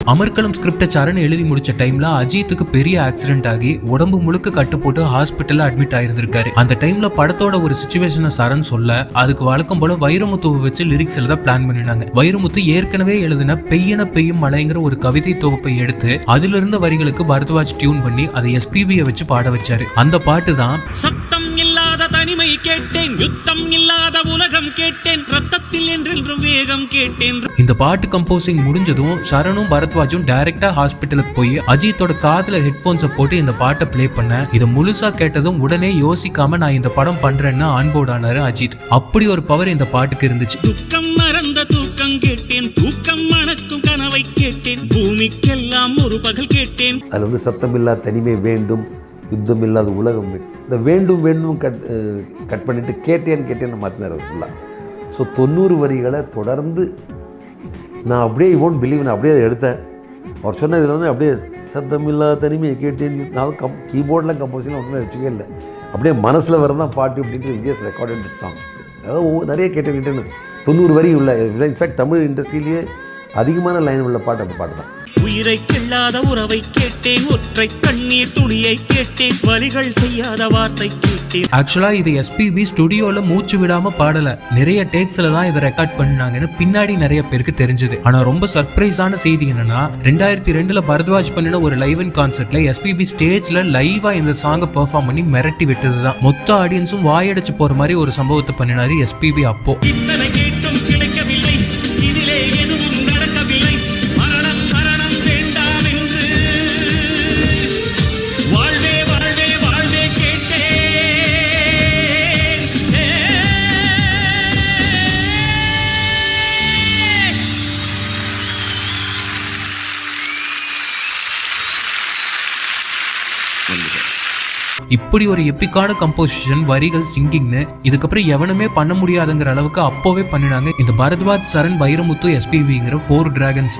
அமர்கலம் ஸ்கிரிப்ட சரண் எழுதி முடிச்ச டைம்ல அஜித்துக்கு பெரிய ஆக்சிடென்ட் ஆகி உடம்பு முழுக்க கட்டு போட்டு ஹாஸ்பிட்டல்ல அட்மிட் ஆயிருந்திருக்காரு. அந்த டைம்ல படத்தோட ஒரு சுச்சுவேஷனை சரண் சொல்ல அதுக்கு வழக்கம் போல வைரமுத்துவை வச்சு லிரிக்ஸ் எழுத பிளான் பண்ணினாங்க. வைரமுத்து ஏற்கனவே எழுதின பெய்யன பெய்யும் மழைங்கிற ஒரு கவிதை தொகுப்பை எடுத்து அதுல இருந்த வரிகளுக்கு பரத்வாஜ் டியூன் பண்ணி அதை எஸ்பிபியை வச்சு பாட வச்சாரு. அந்த பாட்டு தான் சத்தம் இல்லாத தனிமை கேட்டேன். யுத்தம் இல்லாத உலகம் கேட்டேன். ரத்தத்தில் என்றென்று வேகம் கேட்டேன். இந்த பாட்டு கம்போசிங் முடிஞ்சதும் சரணும் பரத்வாஜும் டைரக்டா ஹாஸ்பிட்டலுக்கு போய் அஜித்தோட காதுல ஹெட்போன்ஸை போட்டு இந்த பாட்டை ப்ளே பண்ண. இதை முழுசா கேட்டதும் உடனே யோசிக்காம நான் இந்த படம் பண்றேன்னு ஆன்போர்ட் ஆனாரு அஜித். அப்படி ஒரு பவர் இந்த பாட்டுக்கு இருந்துச்சு. துக்கம் மறந்த தூக்கம் கேட்டேன். தூக்கம் மணக்கும் கனவை கேட்டேன். பூமிக்கெல்லாம் ஒரு பகல் கேட்டேன். அதில் வந்து சத்தமில்லா தனிமை வேண்டும். யுத்தம் இல்லாத உலகம் இந்த வேண்டும் வேண்டும் கட் கட் பண்ணிவிட்டு கேட்டேன்னு கேட்டேன்னு மாற்றினார் ஃபுல்லாக ஸோ தொண்ணூறு வரிகளை தொடர்ந்து நான் அப்படியே ஓன் பிலீவ் நான் அப்படியே அதை எடுத்தேன். அவர் சொன்னதில் வந்து அப்படியே சத்தமில்லா தனிமையை கேட்டேன். நான் கம் கீபோர்டில் கம்போசிங்லாம் ஒன்றுமே வச்சுக்கவே இல்லை. அப்படியே மனசில் வரதான் பாட்டு அப்படின்ட்டு விஜயஸ் ரெக்கார்டட் சாங் அதாவது நிறைய கேட்டேன் கேட்டேன்னு தொண்ணூறு வரி உள்ள இன்ஃபேக்ட் தமிழ் இண்டஸ்ட்ரியிலேயே அதிகமான லைன் உள்ள பாட்டு அந்த பாட்டு தான். உயிரை கிள்ளாத உறவை கேட்டேன். ஒற்றை கண்ணீர் துளியை கேட்டேன். வலிகள் செய்யாத வார்த்தை கேட்டேன். ஆக்சுவலா இது எஸ்பிபி ஸ்டுடியோல மூச்சு விடாம பாடல. நிறைய டேக்ஸ்ல தான் இதை ரெக்கார்ட் பண்ணாங்கன்னு பின்னாடி நிறைய பேருக்கு தெரிஞ்சது. ஆனா ரொம்ப சர்ப்ரைஸான செய்தி என்னன்னா ரெண்டாயிரத்தி ரெண்டுல பரத்வாஜ் பண்ணின ஒரு லைவ் இன் கான்சர்ட்ல எஸ்பிபி ஸ்டேஜ்ல லைவா இந்த சாங்கை பெர்ஃபார்ம் பண்ணி மிரட்டி விட்டதுதான். மொத்த ஆடியன்ஸும் வாயடைச்சு போற மாதிரி ஒரு சம்பவத்தை பண்ணினாரு எஸ்பிபி அப்போ. இத்தனை இப்படி ஒரு எப்பிக்கான கம்போசிஷன் வரிகள் சிங்கிங்னு இதுக்கப்புறம் எவனுமே பண்ண முடியாதுங்கிற அளவுக்கு அப்போவே பண்ணினாங்க இந்த பரத்வாஜ் சரண் வைரமுத்து எஸ்பிபிங்கிற ஃபோர் டிராகன்ஸ்